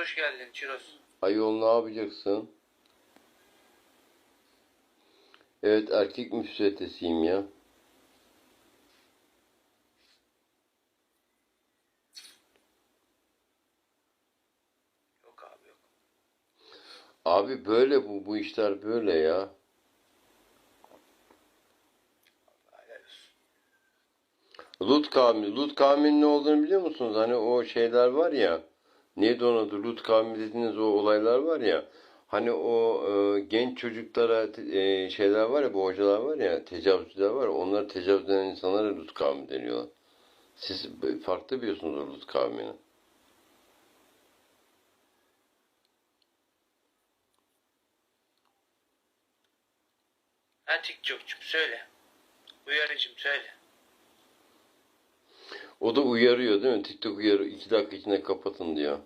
hoş geldin Çiroz. Ayol ne yapacaksın? Evet erkek müsveddesiyim ya. Yok abi yok. Abi böyle bu bu işler böyle ya. Lut kavmi. Lut kavminin ne olduğunu biliyor musunuz? Hani o şeyler var ya. Neydi onun adı? Lut kavmi dediğiniz o olaylar var ya. Hani o e, genç çocuklara e, şeyler var ya, bu hocalar var ya, tecavüzcüler var ya, onları tecavüz eden insanlara Lut kavmi deniyorlar. Siz farklı biliyorsunuz o Lut kavmini. Ha TikTokçum söyle. Uyarıcım söyle. O da uyarıyor değil mi? TikTok uyarı iki dakika içinde kapatın diyor.